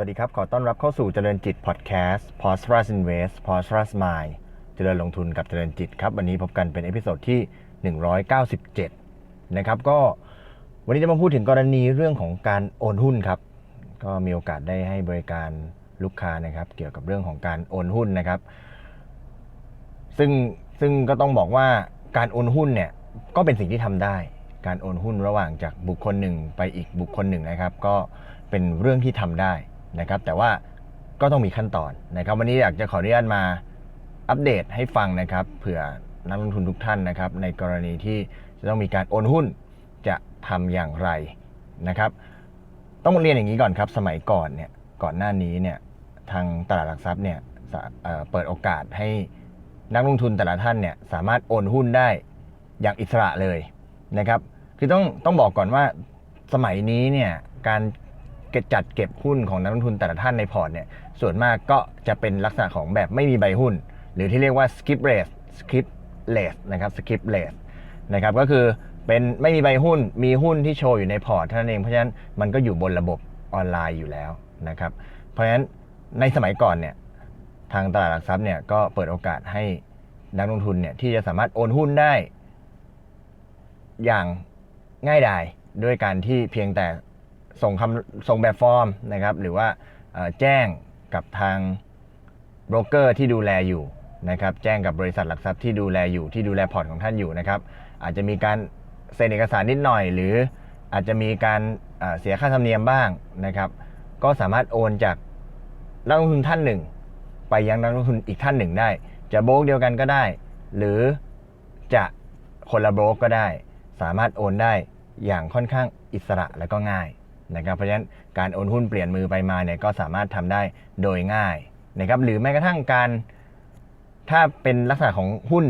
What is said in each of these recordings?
วัสดีครับ ขอต้อนรับเข้าสู่เจริญจิตพอดแคสต์ p o s t r u s Invest p o s t r u s Mind เจริญลงทุนกับเจริญจิตครับ วันนี้พบกันเป็นเอพิโซดที่ 197 นะครับ ก็วันนี้จะมาพูดถึงกรณีเรื่องของการโอนหุ้นครับ ก็มีโอกาสได้ให้บริการลูกค้านะครับ เกี่ยวกับเรื่องของการโอนหุ้นนะครับ ซึ่งซึ่งก็ต้องบอกว่าการโอนหุ้นเนี่ยก็เป็นสิ่งที่ทำได้ การโอนหุ้นระหว่างจากบุคคลหนึ่งไปอีกบุคคลหนึ่งนะครับ ก็เป็นเรื่องที่ทำได้ นะครับ แต่ว่าก็ต้องมีขั้นตอนนะครับ วันนี้อยากจะขออนุญาตมาอัปเดตให้ฟังนะครับ เผื่อนักลงทุนทุกท่านนะครับ ในกรณีที่จะต้องมีการโอนหุ้นจะทำอย่างไรนะครับ ต้องเรียนอย่างนี้ก่อนครับ สมัยก่อนเนี่ยก่อนหน้านี้เนี่ยทางตลาดหลักทรัพย์เนี่ยเเปิดโอกาสให้นักลงทุนแต่ละท่านเนี่ยสามารถโอนหุ้นได้อย่างอิสระเลยนะครับ คือต้องต้องบอกก่อนว่าสมัยนี้เนี่ยการ เก็บจัดเก็บหุ้นของนักลงทุนแต่ละท่านในพอร์ตเนี่ยส่วนมากก็จะเป็นลักษณะของแบบไม่มีใบหุ้น หรือที่เรียกว่า skip rate skip less นะครับ skip less นะครับก็คือเป็นไม่มีใบหุ้นมีหุ้นที่โชว์อยู่ในพอร์ตเท่านั้นเองเพราะฉะนั้นมันก็อยู่บนระบบออนไลน์อยู่แล้วนะครับเพราะฉะนั้นในสมัยก่อนเนี่ยทางตลาดหลักทรัพย์เนี่ยก็เปิดโอกาสให้นักลงทุนเนี่ยที่จะสามารถโอนหุ้นได้ อย่างง่ายดายด้วยการที่เพียงแต่ ส่งคำส่งแบบฟอร์มนะครับ หรือว่าแจ้งกับทางโบรกเกอร์ที่ดูแลอยู่นะครับ แจ้งกับบริษัทหลักทรัพย์ที่ดูแลอยู่ที่ดูแลพอร์ตของท่านอยู่นะครับ อาจจะมีการเซ็นเอกสารนิดหน่อย หรืออาจจะมีการเอ่อเสียค่าธรรมเนียมบ้างนะครับ ก็สามารถโอนจากนักลงทุนท่านหนึ่ง ไปยังนักลงทุนอีกท่านหนึ่งได้ จะโบรกเดียวกันก็ได้ หรือจะคนละโบรกก็ได้ สามารถโอนได้อย่างค่อนข้างอิสระและก็ง่าย นะครับเพราะฉะนั้นการโอนหุ้นเปลี่ยนมือไปมาเนี่ยก็สามารถทำได้โดยง่ายนะครับหรือแม้กระทั่งการถ้าเป็นลักษณะของหุ้น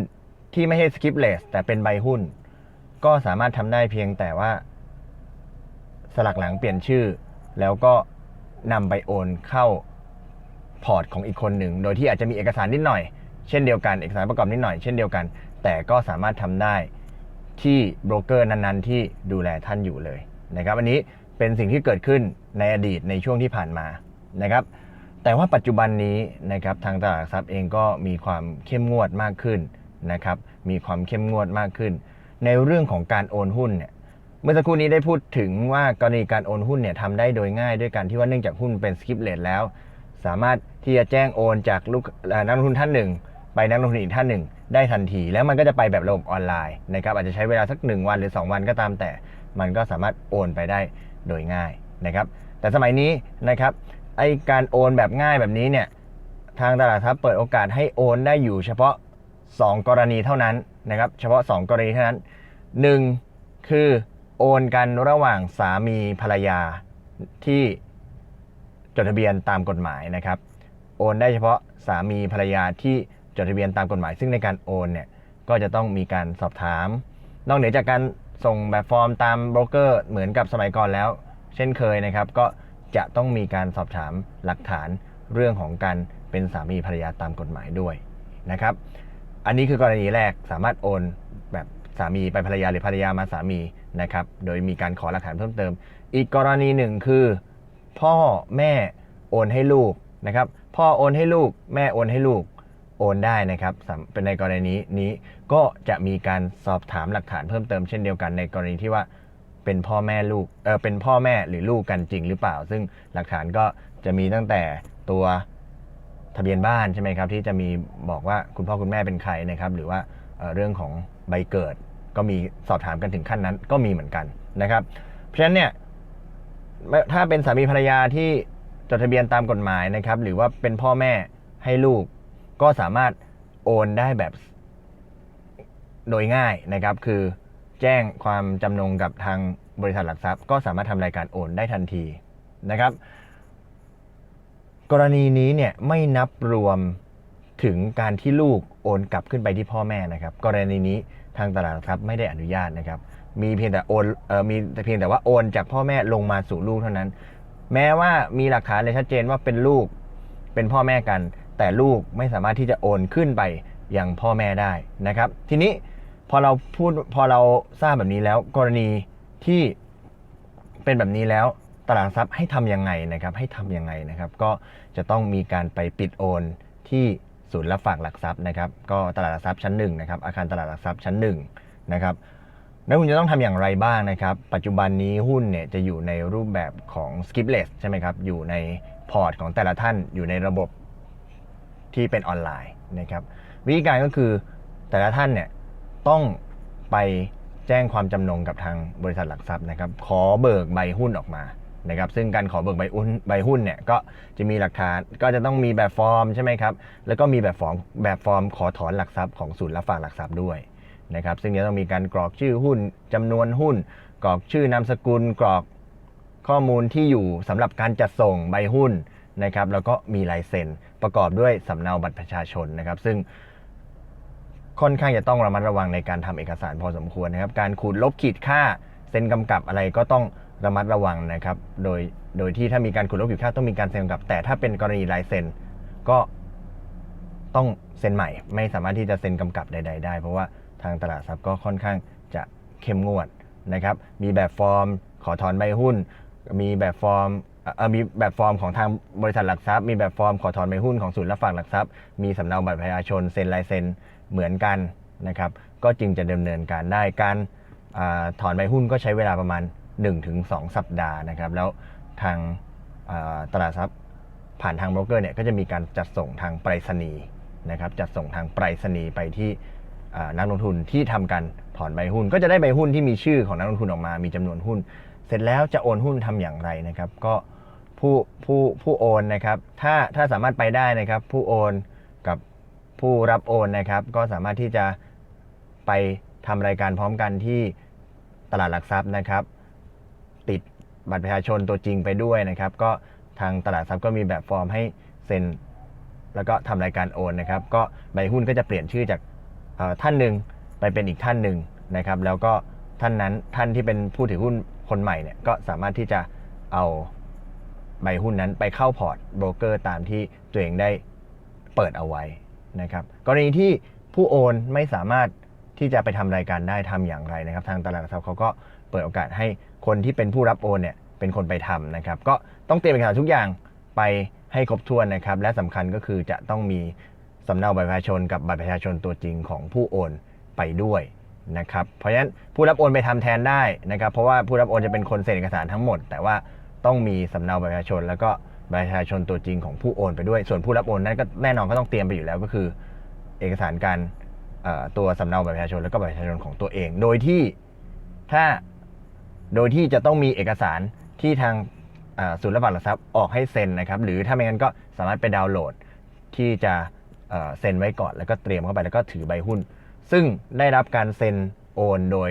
ที่ไม่ใช่ skip less แต่เป็นใบหุ้น ก็สามารถทำได้เพียงแต่ว่า สลักหลังเปลี่ยนชื่อ แล้วก็นำไปโอนเข้าพอร์ตของอีกคนหนึ่ง โดยที่อาจจะมีเอกสารนิดหน่อย เช่นเดียวกันเอกสารประกอบนิดหน่อยเช่นเดียวกัน แต่ก็สามารถทำได้ที่โบรกเกอร์นั้นๆ ที่ดูแลท่านอยู่เลยนะครับอันนี้ เป็นสิ่งที่เกิดขึ้นในอดีตในช่วงที่ผ่านมานะครับ แต่ว่าปัจจุบันนี้นะครับทางตลาดทรัพย์เองก็มีความเข้มงวดมากขึ้นนะครับ มีความเข้มงวดมากขึ้น ในเรื่องของการโอนหุ้นเนี่ยเมื่อสักครู่นี้ได้พูดถึงว่ากรณีการโอนหุ้นเนี่ยทำได้โดยง่ายด้วยการที่ว่าเนื่องจากหุ้นเป็นสกิปเลทแล้ว สามารถที่จะแจ้งโอนจากลูกนักลงทุนท่านหนึ่ง ไปนักลงทุนอีกท่านหนึ่ง ได้ทันที แล้วมันก็จะไปแบบระบบออนไลน์นะครับอาจจะใช้เวลาสัก 1 วันหรือ 2 วันก็ตามแต่ มันก็สามารถโอนไปได้ โดยง่ายนะครับ แต่สมัยนี้นะครับไอการโอนแบบง่ายแบบนี้เนี่ยทางตลาดทรัพย์เปิดโอกาสให้โอนได้อยู่เฉพาะ 2 กรณีเท่านั้นนะครับเฉพาะ 2 กรณีเท่านั้น 1 คือโอนกันระหว่างสามีภรรยาที่จดทะเบียนตามกฎหมายนะครับ โอนได้เฉพาะสามีภรรยาที่จดทะเบียนตามกฎหมาย ซึ่งในการโอนเนี่ยก็จะต้องมีการสอบถาม นอกเหนือจากการ ส่งแบบฟอร์มตามโบรกเกอร์เหมือนกับสมัยก่อนแล้ว เช่นเคยนะครับ ก็จะต้องมีการสอบถามหลักฐานเรื่องของการเป็นสามีภรรยาตามกฎหมายด้วยนะครับ อันนี้คือกรณีแรกสามารถโอนแบบสามีไปภรรยาหรือภรรยามาสามีนะครับ โดยมีการขอหลักฐานเพิ่มเติม อีกกรณีหนึ่งคือ พ่อแม่โอนให้ลูกนะครับ พ่อโอนให้ลูก แม่โอนให้ลูก โอนได้นะครับเป็นในกรณีนี้ก็จะมีการสอบถามหลักฐานเพิ่มเติมเช่นเดียวกันในกรณีที่ว่าเป็นพ่อแม่ลูกเออเป็นพ่อแม่หรือลูกกันจริงหรือเปล่า ซึ่งหลักฐานก็จะมีตั้งแต่ตัวทะเบียนบ้านใช่ไหมครับที่จะมีบอกว่าคุณพ่อคุณแม่เป็นใครนะครับ หรือว่าเเรื่องของใบเกิด ก็มีสอบถามกันถึงขั้นนั้น ก็มีเหมือนกันนะครับ เพราะฉะนั้นเนี่ยถ้าเป็นสามีภรรยาที่จดทะเบียนตามกฎหมายนะครับ หรือว่าเป็นพ่อแม่ให้ลูก ก็สามารถโอนได้แบบโดยง่ายนะครับ คือแจ้งความจำนงกับทางบริษัทหลักทรัพย์ ก็สามารถทำรายการโอนได้ทันทีนะครับ กรณีนี้เนี่ยไม่นับรวมถึงการที่ลูกโอนกลับขึ้นไปที่พ่อแม่นะครับ กรณีนี้ทางตลาดหลักทรัพย์ไม่ได้อนุญาตนะครับ มีเพียงแต่โอนเอ่อมีแต่เพียงแต่ว่าโอนจากพ่อแม่ลงมาสู่ลูกเท่านั้น แม้ว่ามีหลักฐานเลยชัดเจนว่าเป็นลูกเป็นพ่อแม่กัน แต่ลูกไม่สามารถที่จะโอนขึ้นไปยังพ่อแม่ได้นะครับ ทีนี้พอเราพูดพอเราทราบแบบนี้แล้วกรณีที่เป็นแบบนี้แล้วตลาดหลักทรัพย์ให้ทำยังไงนะครับ ให้ทำยังไงนะครับ ก็จะต้องมีการไปปิดโอนที่ศูนย์รับฝากหลักทรัพย์นะครับ ก็ตลาดหลักทรัพย์ชั้นหนึ่งนะครับ อาคารตลาดหลักทรัพย์ชั้นหนึ่งนะครับนักลงทุนจะต้องทำอย่างไรบ้างนะครับ ปัจจุบันนี้หุ้นเนี่ยจะอยู่ในรูปแบบของ skipless ใช่ไหมครับ อยู่ในพอร์ตของแต่ละท่านอยู่ในระบบ ที่เป็นออนไลน์นะครับ วิธีการก็คือแต่ละท่านเนี่ยต้องไปแจ้งความจำนงกับทางบริษัทหลักทรัพย์นะครับ ขอเบิกใบหุ้นออกมานะครับ ซึ่งการขอเบิกใบหุ้นใบหุ้นเนี่ยก็จะมีหลักฐานก็จะต้องมีแบบฟอร์มใช่ไหมครับ แล้วก็มีแบบฟอร์มแบบฟอร์มขอถอนหลักทรัพย์ของศูนย์รับฝากหลักทรัพย์ด้วยนะครับ ซึ่งจะต้องมีการกรอกชื่อหุ้นจำนวนหุ้น กรอกชื่อนามสกุลกรอกข้อมูลที่อยู่สำหรับการจัดส่งใบหุ้น นะครับแล้วก็มีลายเซ็นประกอบด้วยสำเนาบัตรประชาชนนะครับ ซึ่งค่อนข้างจะต้องระมัดระวังในการทำเอกสารพอสมควรนะครับ การขูดลบขีดค่าเซ็นกำกับอะไรก็ต้องระมัดระวังนะครับ โดยโดยที่ถ้ามีการขูดลบขีดค่าต้องมีการเซ็นกำกับ แต่ถ้าเป็นกรณีลายเซ็นก็ต้องเซ็นใหม่ ไม่สามารถที่จะเซ็นกำกับใด ๆ ได้ เพราะว่าทางตลาดทรัพย์ก็ค่อนข้างจะเข้มงวดนะครับ มีแบบฟอร์มขอถอนใบหุ้น มีแบบฟอร์ม เอ่อมีแบบฟอร์มของทางบริษัทหลักทรัพย์ มีแบบฟอร์มขอถอนใบหุ้นของศูนย์รับฝากหลักทรัพย์ มีสำเนาบัตรประชาชนเซ็นลายเซ็นเหมือนกันนะครับก็จึงจะดำเนินการได้การอาถอนใบหุ้นก็ใช้เวลาประมาณ 1-2 สัปดาห์นะครับแล้วทางอ่าตลาดทรัพย์ผ่านทางโบรกเกอร์เนี่ยก็จะมีการจัดส่งทางไปรษณีย์นะครับจัดส่งทางไปรษณีย์ไปที่อ่านักลงทุนที่ทำการถอนใบหุ้น ก็จะได้ใบหุ้นที่มีชื่อของนักลงทุนออกมามีจำนวนหุ้น เสร็จแล้วจะโอนหุ้นทำอย่างไรนะครับก็ ผู้ผู้ผู้โอนนะครับ ถ้าถ้าสามารถไปได้นะครับ ผู้โอนกับผู้รับโอนนะครับ ก็สามารถที่จะไปทำรายการพร้อมกันที่ตลาดหลักทรัพย์นะครับ ติดบัตรประชาชนตัวจริงไปด้วยนะครับ ก็ทางตลาดทรัพย์ก็มีแบบฟอร์มให้เซ็นแล้วก็ทำรายการโอนนะครับ ก็ใบหุ้นก็จะเปลี่ยนชื่อจากท่านหนึ่งไปเป็นอีกท่านหนึ่งนะครับ แล้วก็ท่านนั้นท่านที่เป็นผู้ถือหุ้นคนใหม่เนี่ยก็สามารถที่จะเอา ใบหุ้นนั้นไปเข้าพอร์ตโบรกเกอร์ตามที่ตัวเองได้เปิดเอาไว้นะครับกรณีที่ผู้โอนไม่สามารถที่จะไปทำรายการได้ทำอย่างไรนะครับ ทางตลาดหลักทรัพย์เขาก็เปิดโอกาสให้คนที่เป็นผู้รับโอนเนี่ยเป็นคนไปทำนะครับ ก็ต้องเตรียมเอกสารทุกอย่างไปให้ครบถ้วนนะครับ และสำคัญก็คือจะต้องมีสำเนาบัตรประชาชนกับบัตรประชาชนตัวจริงของผู้โอนไปด้วยนะครับ เพราะฉะนั้นผู้รับโอนไปทำแทนได้นะครับ เพราะว่าผู้รับโอนจะเป็นคนเซ็นเอกสารทั้งหมด แต่ว่า ต้องมีสำเนาบัตรประชาชน แล้วก็บัตรประชาชนตัวจริงของผู้โอนไปด้วย ส่วนผู้รับโอนนั้นก็แน่นอนก็ต้องเตรียมไปอยู่แล้วก็คือ เอกสารการตัวสำเนาบัตรประชาชน แล้วก็บัตรประชาชนของตัวเอง โดยที่ถ้าโดยที่จะต้องมีเอกสารที่ทางศูนย์รับฝากหลักทรัพย์ออกให้เซ็นนะครับ หรือถ้าไม่งั้นก็สามารถไปดาวน์โหลดที่จะเซ็นไว้ก่อน แล้วก็เตรียมเข้าไปแล้วก็ถือใบหุ้น ซึ่งได้รับการเซ็นโอนโดย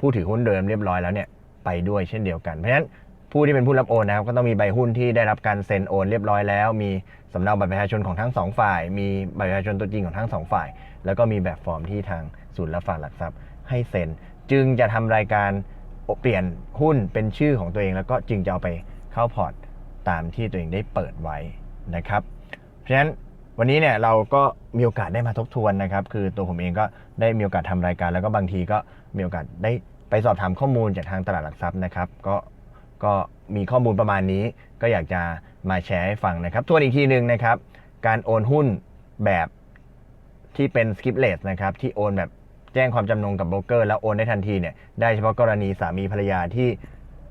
ผู้ถือหุ้นเดิมเรียบร้อยแล้วเนี่ยไปด้วยเช่นเดียวกัน เพราะฉะนั้น ผู้ที่เป็นผู้รับโอนนะครับก็ต้องมีใบหุ้นที่ได้รับการเซ็นโอนเรียบร้อยแล้ว มีสำเนาบัตรประชาชนของทั้งสองฝ่าย มีบัตรประชาชนตัวจริงของทั้งสองฝ่าย แล้วก็มีแบบฟอร์มที่ทางศูนย์รับฝากหลักทรัพย์ให้เซ็น จึงจะทำรายการเปลี่ยนหุ้นเป็นชื่อของตัวเอง แล้วก็จึงจะเอาไปเข้าพอร์ตตามที่ตัวเองได้เปิดไว้นะครับ เพราะฉะนั้นวันนี้เนี่ยเราก็มีโอกาสได้มาทบทวนนะครับ คือตัวผมเองก็ได้มีโอกาสทำรายการ แล้วก็บางทีก็มีโอกาสได้ไปสอบถามข้อมูลจากทางตลาดหลักทรัพย์นะครับ ก็ ก็มีข้อมูลประมาณนี้ ก็อยากจะมาแชร์ให้ฟังนะครับทวนอีกทีหนึ่งนะครับ การโอนหุ้นแบบที่เป็น skipless นะครับที่โอนแบบแจ้งความจำนงกับโบรกเกอร์แล้วโอนได้ทันทีเนี่ยได้เฉพาะกรณีสามีภรรยาที่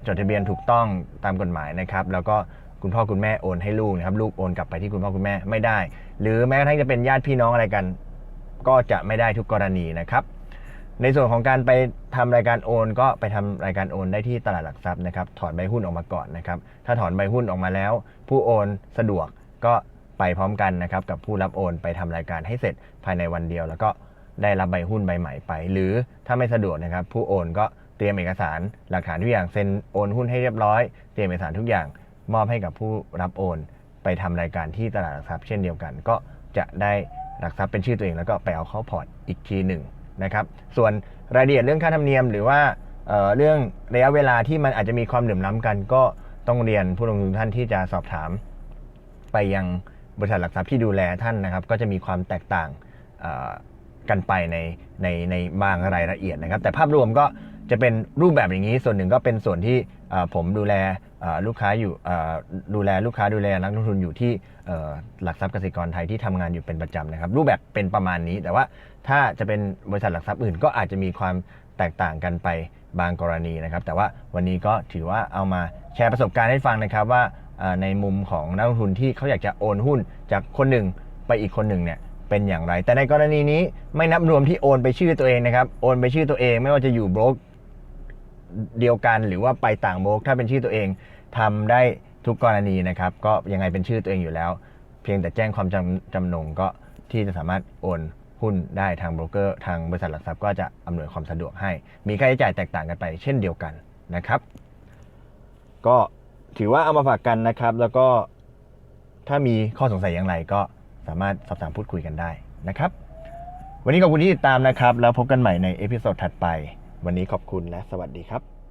จดทะเบียนถูกต้องตามกฎหมายนะครับ แล้วก็คุณพ่อคุณแม่โอนให้ลูกนะครับลูกโอนกลับไปที่คุณพ่อคุณแม่ไม่ได้ หรือแม้กระทั่งจะเป็นญาติพี่น้องอะไรกัน ก็จะไม่ได้ทุกกรณีนะครับ ในส่วนของการไปทำรายการโอน ก็ไปทำรายการโอนได้ที่ตลาดหลักทรัพย์นะครับ ถอนใบหุ้นออกมาก่อนนะครับ ถ้าถอนใบหุ้นออกมาแล้ว ผู้โอนสะดวกก็ไปพร้อมกันนะครับ กับผู้รับโอนไปทำรายการให้เสร็จภายในวันเดียว แล้วก็ได้รับใบหุ้นใบใหม่ไป หรือถ้าไม่สะดวกนะครับ ผู้โอนก็เตรียมเอกสารหลักฐานทุกอย่างเซ็นโอนหุ้นให้เรียบร้อย เตรียมเอกสารทุกอย่างมอบให้กับผู้รับโอน ไปทำรายการที่ตลาดหลักทรัพย์เช่นเดียวกัน ก็จะได้หลักทรัพย์เป็นชื่อตัวเองแล้วก็ไปเอาเข้าพอร์ตอีกทีหนึ่ง นะครับส่วนรายละเอียดเรื่องค่าธรรมเนียม หรือว่าเเรื่องระยะเวลาที่มันอาจจะมีความเหลื่อมล้ำกัน ก็ต้องเรียนผู้ลงทุนท่านที่จะสอบถาม ไปยังบริษัทหลักทรัพย์ที่ดูแลท่านนะครับ ก็จะมีความแตกต่างกันไปในในในบางรายละเอียดนะครับ แต่ภาพรวมก็จะเป็นรูปแบบอย่างนี้ส่วนหนึ่งก็เป็นส่วนที่ผมดูแลลูกค้าอยู่ดูแลลูกค้าดูแลนักลงทุนอยู่ที่ หลักทรัพย์เกษตรกรไทยที่ทำงานอยู่เป็นประจำนะครับ รูปแบบเป็นประมาณนี้แต่ว่าถ้าจะเป็นบริษัทหลักทรัพย์อื่น ก็อาจจะมีความแตกต่างกันไปบางกรณีนะครับ แต่ว่าวันนี้ก็ถือว่าเอามาแชร์ประสบการณ์ให้ฟังนะครับว่าในมุมของนักลงทุนที่เขาอยากจะโอนหุ้นจากคนหนึ่งไปอีกคนหนึ่งเนี่ยเป็นอย่างไร แต่ในกรณีนี้ไม่นับรวมที่โอนไปชื่อตัวเองนะครับ โอนไปชื่อตัวเอง ไม่ว่าจะอยู่โบรกเดียวกัน หรือว่าไปต่างโบรกถ้าเป็นชื่อตัวเองทำได้ ทุกกรณีนะครับ ก็ยังไงเป็นชื่อตัวเองอยู่แล้ว เพียงแต่แจ้งความจำจำนงก็ที่จะสามารถโอนหุ้นได้ทางโบรกเกอร์ทางบริษัทหลักทรัพย์ก็จะอำนวยความสะดวกให้ มีค่าใช้จ่ายแตกต่างกันไป เช่นเดียวกันนะครับ ก็ถือว่าเอามาฝากกันนะครับ แล้วก็ถ้ามีข้อสงสัยอย่างไรก็สามารถสอบถามพูดคุยกันได้นะครับ วันนี้ขอบคุณที่ติดตามนะครับ แล้วพบกันใหม่ในเอพิโซดถัดไป วันนี้ขอบคุณและสวัสดีครับ